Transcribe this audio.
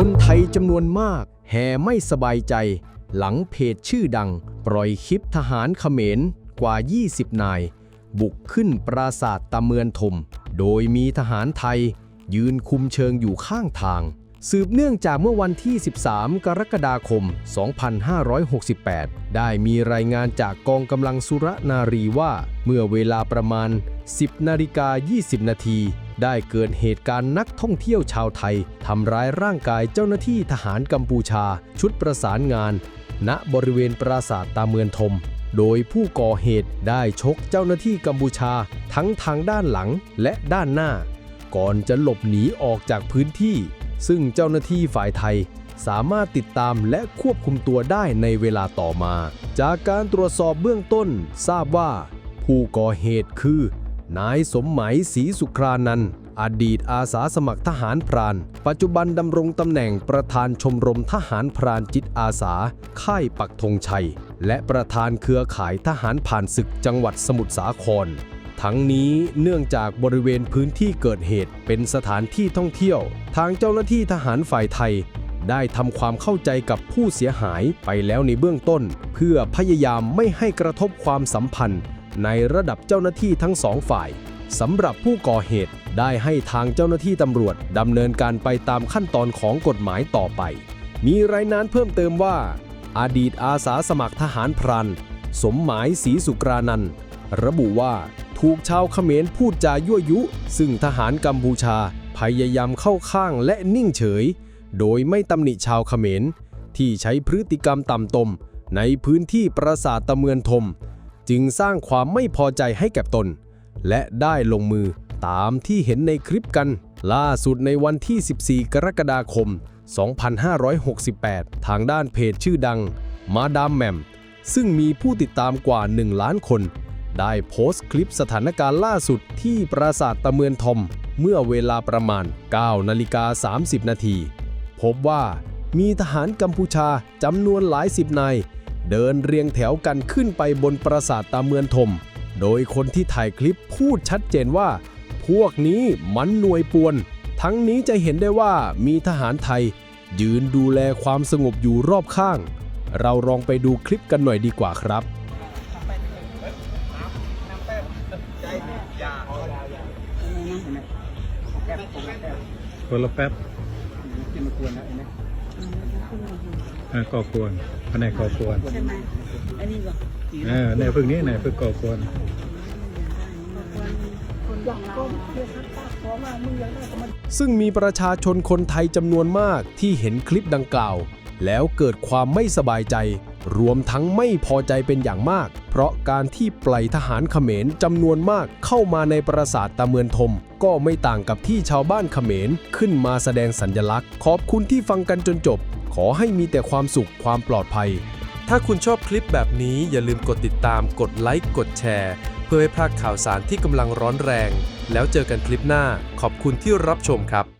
คนไทยจำนวนมาก แห่ไม่สบายใจ หลังเพจชื่อดัง ปล่อยคลิปทหารเขมรกว่า 20 นาย บุกขึ้นปราสาทตะเมือนทม โดยมีทหารไทย ยืนคุมเชิงอยู่ข้างทาง สืบเนื่องจากเมื่อวันที่ 13 กรกฎาคม 2568 ได้มีรายงานจากกองกำลังสุรนารีว่า เมื่อเวลาประมาณ 10นาฬิกา20 นาที ได้เกิดเหตุการณ์นักท่องเที่ยวชาวไทยทำร้ายร่างกายเจ้าหน้าที่ทหารกัมพูชา ชุดประสานงาน ณบริเวณปราสาทตาเมือนทม โดยผู้ก่อเหตุได้ชกเจ้าหน้าที่กัมพูชาทั้งทางด้านหลังและด้านหน้า ก่อนจะหลบหนีออกจากพื้นที่ ซึ่งเจ้าหน้าที่ฝ่ายไทยสามารถติดตามและควบคุมตัวได้ในเวลาต่อมา จากการตรวจสอบเบื้องต้นทราบว่า ผู้ก่อเหตุคือ นายสมหมัยศรีสุครานันท์อดีตอาสาสมัครทหารพราน ปัจจุบันดำรงตำแหน่งประธานชมรมทหารพรานจิตอาสา ค่ายปักธงชัย และประธานเครือข่ายทหารผ่านศึกจังหวัดสมุทรสาคร ทั้งนี้เนื่องจากบริเวณพื้นที่เกิดเหตุเป็นสถานที่ท่องเที่ยว ทางเจ้าหน้าที่ทหารฝ่ายไทย ได้ทำความเข้าใจกับผู้เสียหายไปแล้วในเบื้องต้น เพื่อพยายามไม่ให้กระทบความสัมพันธ์ ในระดับเจ้าหน้าที่ทั้งสองฝ่ายสำหรับผู้ก่อเหตุได้ให้ทางเจ้าหน้าที่ตำรวจดำเนินการไปตามขั้นตอนของกฎหมายต่อไป มีรายงานเพิ่มเติมว่า อดีตอาสาสมัครทหารพรานสมหมายศรีสุกรานันระบุว่าถูกชาวเขมรพูดจายั่วยุ ซึ่งทหารกัมพูชาพยายามเข้าข้างและนิ่งเฉย โดยไม่ตำหนิชาวเขมร ที่ใช้พฤติกรรมต่ำตม ในพื้นที่ปราสาทตะเมือนทม จึงสร้างความไม่พอใจให้แก่ตน และได้ลงมือตามที่เห็นในคลิปกัน ล่าสุดในวันที่ 14 กรกฎาคม 2568 ทางด้านเพจชื่อดัง มาดามแมม ซึ่งมีผู้ติดตามกว่า 1 ล้านคน ได้โพสต์คลิปสถานการณ์ล่าสุดที่ปราสาทตะเมือนทอม เมื่อเวลาประมาณ 9 นาฬิกา 30 นาที พบว่ามีทหารกัมพูชาจำนวนหลายสิบนาย เดินเรียงแถวกันขึ้นไปบนปราสาทตาเมือนทมโดยคนที่ถ่ายคลิปพูดชัดเจนว่า พวกนี้มันหน่วยป่วน ทั้งนี้จะเห็นได้ว่ามีทหารไทย ยืนดูแลความสงบอยู่รอบข้าง เราลองไปดูคลิปกันหน่อยดีกว่าครับคนละแป๊บ อ่าก่อกวนแผนกก่อกวนใช่ไหมอันนี้บอกเออในพึ่งนี้ในพึ่งก่อกวนซึ่งมีประชาชนคนไทยจำนวนมากที่เห็นคลิปดังกล่าว แล้วเกิดความไม่สบายใจ รวมทั้งไม่พอใจเป็นอย่างมาก เพราะการที่ปล่อยทหารเขมรจำนวนมากเข้ามาในปราสาทตะเมือนทม ก็ไม่ต่างกับที่ชาวบ้านเขมรขึ้นมาแสดงสัญญลักษณ์ ขอบคุณที่ฟังกันจนจบ ขอให้มีแต่ความสุขความปลอดภัย ถ้าคุณชอบคลิปแบบนี้อย่าลืมกดติดตามกดไลค์กดแชร์ เพื่อไม่พลาดข่าวสารที่กำลังร้อนแรง แล้วเจอกันคลิปหน้าขอบคุณที่รับชมครับ